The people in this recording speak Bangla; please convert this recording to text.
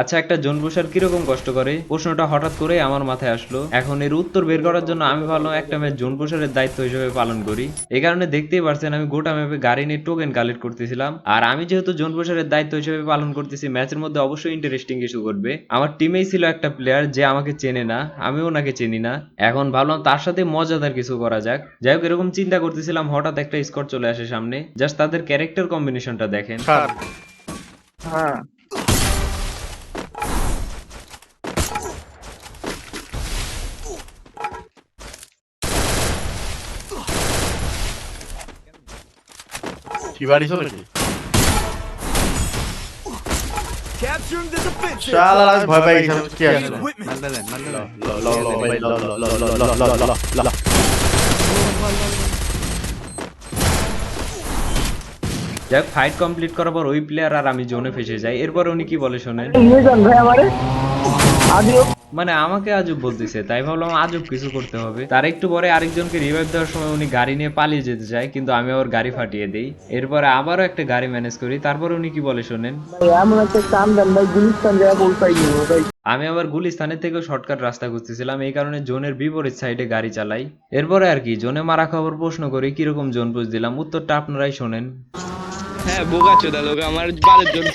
আচ্ছা একটা জোন পুষার কীরকম কষ্ট করে? প্রশ্নটা হঠাৎ করে আমার মাথায় আসলো। এখন এর উত্তর বের করার জন্য আমি ভাবলাম একটা ম্যাচ জোন পুষারের দায়িত্ব হিসেবে পালন করি। এই কারণে দেখতেই পারছেন, আমি গোটা ম্যাপে গাড়ি নিয়ে টোকেন কালেক্ট করতেছিলাম। আর আমি যেহেতু জোন পুষারের দায়িত্ব হিসেবে পালন করতেছি, ম্যাচের মধ্যে অবশ্যই ইন্টারেস্টিং কিছু করবে আমার টিমেই ছিল একটা প্লেয়ার যে আমাকে চেনে না, আমি ওনাকে চিনি না। এখন ভাবলাম তার সাথে মজাদার কিছু করা যাক। যাই হোক, এরকম চিন্তা করতেছিলাম, হঠাৎ একটা স্কোর চলে আসে সামনে। জাস্ট তাদের ক্যারেক্টার কম্বিনেশনটা দেখেন। হ্যাঁ। কি নাকি Capturing the defensive. শালা আমি ভয় পাই গেছিলাম কি Equipment. মারলেন মারলেন ল ল ল ভাই ল ল ল ল ল ল ল ল ল যাই ফাইট কমপ্লিট করার পর ওই প্লেয়ার আর আমি জোনে ফেসে যাই এরপর উনি কি বলে শোনেন ভাই আমারে আদিও মানে আমাকে আজব বলতেছে তাই ভাবলাম আজব কিছু করতে হবে। তার একটু পরে আরেকজনকে রিভাইভ দেওয়ার সময় উনি গাড়ি নিয়ে পালিয়ে যেতে চায় কিন্তু আমি আবার গাড়ি ফাটিয়ে দেই। এরপরে আবারও একটা গাড়ি ম্যানেজ করি তারপর উনি কি বলে শোনেন? এমন একটা কাম দেন ভাই গুলিস্তান যায় বলতাই ভাই। আমি আবার গুলিস্তানের থেকেও শর্টকাট রাস্তা খুঁজতেছিলাম এই কারণে জোনের বিপরীত সাইডে গাড়ি চালাই। এরপরে আর কি জোনে মারা খবর প্রশ্ন করি কীরকম জোন বুঝ দিলাম উত্তরটা আপনারাই শোনেন। হ্যাঁ বোকা চোদা লোক আমার বারের জন্য